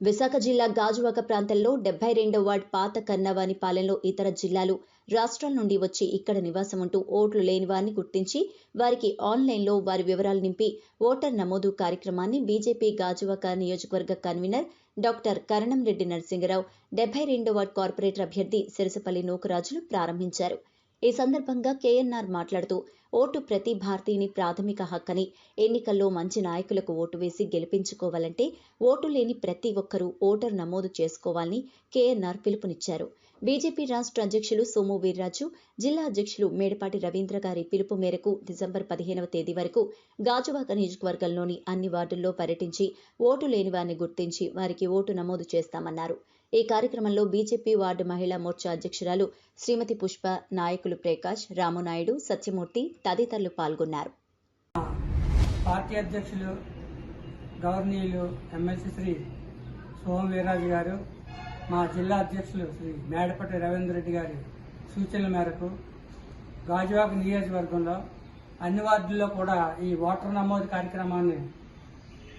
విశాఖ జిల్లా గాజువాక ప్రాంతంలో డెబ్బై రెండో వార్డ్ పాత కన్నవానిపాలెంలో ఇతర జిల్లాలు రాష్ట్రాల నుండి వచ్చి ఇక్కడ నివాసం ఉంటూ ఓట్లు లేని వారిని గుర్తించి వారికి ఆన్లైన్లో వారి వివరాలు నింపి ఓటర్ నమోదు కార్యక్రమాన్ని బీజేపీ గాజువాక నియోజకవర్గ కన్వీనర్ డాక్టర్ కరణం రెడ్డి నరసింగరావు డెబ్బై రెండో వార్డ్ కార్పొరేటర్ అభ్యర్థి సిరసపల్లి నూకరాజులు ప్రారంభించారు. ఈ సందర్భంగా కేఎన్ఆర్ మాట్లాడుతూ ఓటు ప్రతి భారతీయుని ప్రాథమిక హక్కని ఎన్నికల్లో మంచి నాయకులకు ఓటు వేసి గెలిపించుకోవాలంటే ఓటు లేని ప్రతి ఒక్కరూ ఓటర్ నమోదు చేసుకోవాలని కేఎన్ఆర్ పిలుపునిచ్చారు. బీజేపీ రాష్ట్ర అధ్యక్షులు సోము వీర్రాజు జిల్లా అధ్యక్షులు మేడపాటి రవీంద్ర గారి పిలుపు మేరకు డిసెంబర్ పదిహేనవ తేదీ వరకు గాజువాక నియోజకవర్గంలోని అన్ని వార్డుల్లో పర్యటించి ఓటు లేని వారిని గుర్తించి వారికి ఓటు నమోదు చేస్తామన్నారు. ఈ కార్యక్రమంలో బీజేపీ వార్డు మహిళా మోర్చా అధ్యక్షురాలు శ్రీమతి పుష్ప నాయకులు ప్రకాష్ రామునాయుడు సత్యమూర్తి తదితరులు పాల్గొన్నారు. పార్టీ అధ్యక్షులు గవర్నీయులు ఎమ్మెల్సీ శ్రీ సోమ వీరాజు గారు మా జిల్లా అధ్యక్షులు శ్రీ మేడపట్టి రవీంద్ర రెడ్డి గారి సూచనల మేరకు గాజువాక నియోజకవర్గంలో అన్ని వార్డుల్లో కూడా ఈ ఓటర్ నమోదు కార్యక్రమాన్ని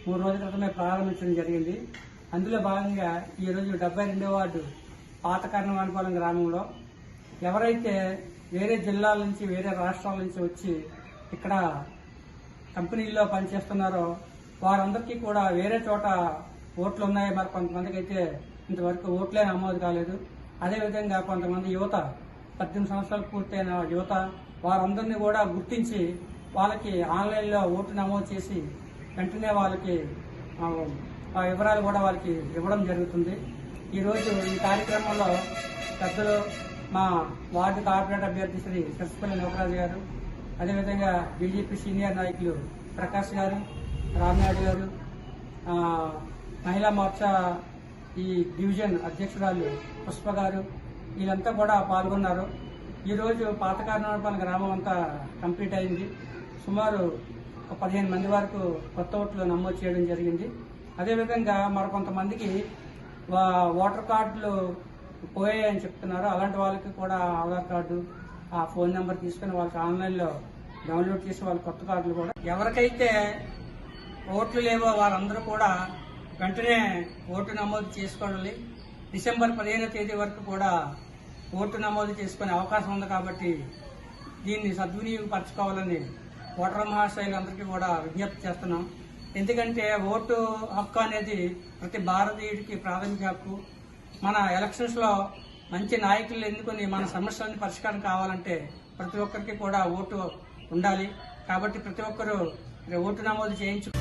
మూడు రోజుల క్రితమే ప్రారంభించడం జరిగింది. అందులో భాగంగా ఈరోజు డెబ్బై రెండో వార్డు పాత కర్ణవానిపాలెం గ్రామంలో ఎవరైతే వేరే జిల్లాల నుంచి వేరే రాష్ట్రాల నుంచి వచ్చి ఇక్కడ కంపెనీల్లో పనిచేస్తున్నారో వారందరికీ కూడా వేరే చోట ఓట్లు ఉన్నాయి. మరి కొంతమందికి అయితే ఇంతవరకు ఓట్లే నమోదు కాలేదు. అదేవిధంగా కొంతమంది యువత పద్దెనిమిది సంవత్సరాలు పూర్తయిన యువత వారందరినీ కూడా గుర్తించి వాళ్ళకి ఆన్లైన్లో ఓటు నమోదు చేసి వెంటనే వాళ్ళకి ఆ, వివరాలు కూడా వాళ్ళకి ఇవ్వడం జరుగుతుంది. ఈరోజు ఈ కార్యక్రమంలో పెద్దలు మా వార్డు కార్పొరేట్ అభ్యర్థి శ్రీ సరస్పల్లి లోకరాజు గారు అదేవిధంగా బీజేపీ సీనియర్ నాయకులు ప్రకాష్ గారు రామ్నాయుడు గారు మహిళా మోర్చా ఈ డివిజన్ అధ్యక్షురాలు పుష్ప గారు వీళ్ళంతా కూడా పాల్గొన్నారు. ఈరోజు పాత గ్రామం అంతా కంప్లీట్ అయింది. సుమారు ఒక పదిహేను మంది వరకు కొత్త ఓట్లు నమోదు చేయడం జరిగింది. అదేవిధంగా మరి కొంతమందికి ఓటర్ కార్డులు పోయాయని చెప్తున్నారు. అలాంటి వాళ్ళకి కూడా ఆధార్ కార్డు ఆ ఫోన్ నెంబర్ తీసుకుని వాళ్ళకి ఆన్లైన్లో డౌన్లోడ్ చేసి వాళ్ళ కొత్త కార్డులు కూడా ఎవరికైతే ఓట్లు లేవో వారందరూ కూడా వెంటనే ఓటు నమోదు చేసుకోవాలి. డిసెంబర్ పదిహేనో తేదీ వరకు కూడా ఓటు నమోదు చేసుకునే అవకాశం ఉంది కాబట్టి దీన్ని సద్వినియోగపరచుకోవాలని ఓటర్ మహాశయులందరికీ కూడా విజ్ఞప్తి చేస్తున్నాం. ఎందుకంటే ఓటు హక్కు అనేది ప్రతి భారతీయుడికి ప్రాథమిక హక్కు. మన ఎలక్షన్స్లో మంచి నాయకులు ఎన్నుకొని మన సమస్యలన్నీ పరిష్కారం కావాలంటే ప్రతి ఒక్కరికి కూడా ఓటు ఉండాలి. కాబట్టి ప్రతి ఒక్కరూ ఓటు నమోదు చేయించు